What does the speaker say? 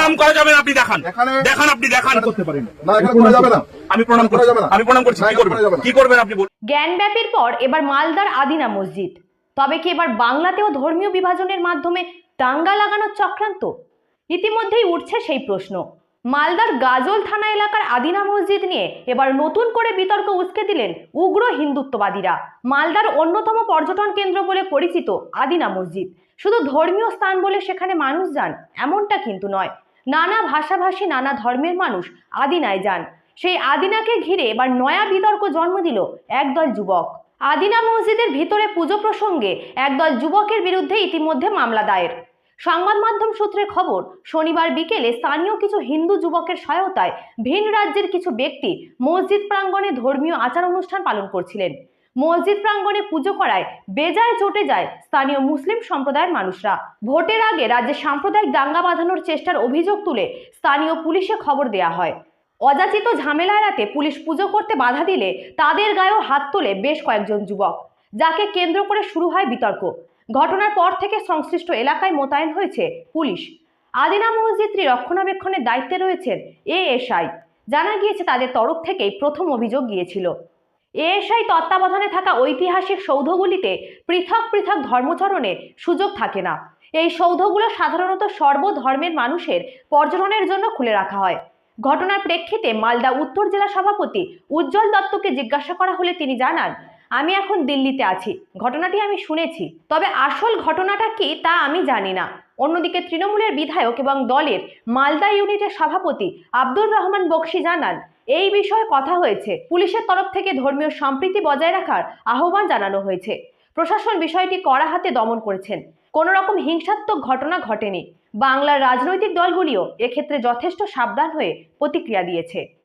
প্রণাম করা যাবে না আপনি দেখান। এখানে- দেখান আপনি দেখান। করতে পারি না। এখানে করা যাবে না। আমি প্রণাম করা করছি। যাবে আমি প্রণাম করছি। কি করবেন। কি করবেন আপনি বলুন। জ্ঞানব্যাপীর পর এবার মালদার আদিনা মসজিদ। তবে কি এবার বাংলাতেও ধর্মীয় বিভাজনের মাধ্যমে দাঙ্গা লাগানোর চক্রান্ত? ইতিমধ্যেই উঠছে সেই প্রশ্ন। মালদার গাজল থানা এলাকার আদিনা মসজিদ নিয়ে এবার নতুন করে বিতর্ক উস্কে দিলেন উগ্র হিন্দুত্ববাদীরা। মালদার অন্যতম পর্যটন কেন্দ্র বলে পরিচিত আদিনা মসজিদ। শুধু ধর্মীয় স্থান বলে সেখানে মানুষ যান এমনটা কিন্তু নয়। নানা ভাষাভাষী, নানা ধর্মের মানুষ আদিনায় যান। সেই আদিনাকে ঘিরে এবার নয়া বিতর্ক জন্ম দিল একদল যুবক। আদিনা মসজিদের ভিতরে পুজো প্রসঙ্গে একদল যুবকের বিরুদ্ধে ইতিমধ্যে মামলা দায়ের। সংবাদ মাধ্যম সূত্রে খবর, শনিবার বিকেলে স্থানীয় কিছু হিন্দু যুবকের সহায়তায় ভিন রাজ্যের কিছু ব্যক্তি মসজিদ প্রাঙ্গণে ধর্মীয় আচার অনুষ্ঠান পালন করছিলেন। মসজিদ প্রাঙ্গণে পুজো করায় বেজায় চটে যায় স্থানীয় মুসলিম সম্প্রদায়ের মানুষরা। ভোটের আগে রাজ্যে সাম্প্রদায়িক দাঙ্গা বাঁধানোর চেষ্টার অভিযোগ তুলে স্থানীয় পুলিশে খবর দেয়া হয়। অযাচিত ঝামেলা এড়াতে পুলিশ পুজো করতে বাধা দিলে তাদের গায়েও হাত তোলে বেশ কয়েকজন যুবক, যাকে কেন্দ্র করে শুরু হয় বিতর্ক। ঘটনার পর থেকে সংশ্লিষ্ট এলাকায় মোতায়েন হয়েছে পুলিশ। আদিনা মসজিদটি রক্ষণাবেক্ষণের দায়িত্বে রয়েছেন এএসআই। জানা গিয়েছে তাদের তরফ থেকেই প্রথম অভিযোগ গিয়েছিল। এএসআই তত্ত্বাবধানে থাকা ঐতিহাসিক সৌধগুলিতে পৃথক পৃথক ধর্মচরণের সুযোগ থাকে না। এই সৌধগুলো সাধারণত সর্বধর্মের মানুষের পর্যটনের জন্য খুলে রাখা হয়। ঘটনার প্রেক্ষিতে মালদা উত্তর জেলা সভাপতি উজ্জ্বল দত্তকে জিজ্ঞাসা করা হলে তিনি জানান, আমি এখন দিল্লিতে আছি। ঘটনাটি আমি শুনেছি। তবে আসল ঘটনাটা কি তা আমি জানি না। অন্যদিকে তৃণমূলের বিধায়ক এবং দলের মালদা ইউনিটের সভাপতি আব্দুর রহমান বক্সি জানান এই বিষয়ে কথা হয়েছে। পুলিশের তরফ থেকে ধর্মীয় সম্প্রীতি বজায় রাখার আহ্বান জানানো হয়েছে। প্রশাসন বিষয়টি কড়া হাতে দমন করেছেন। কোনো রকম হিংসাত্মক ঘটনা ঘটেনি। বাংলার রাজনৈতিক দলগুলিও এক্ষেত্রে যথেষ্ট সাবধান হয়ে প্রতিক্রিয়া দিয়েছে।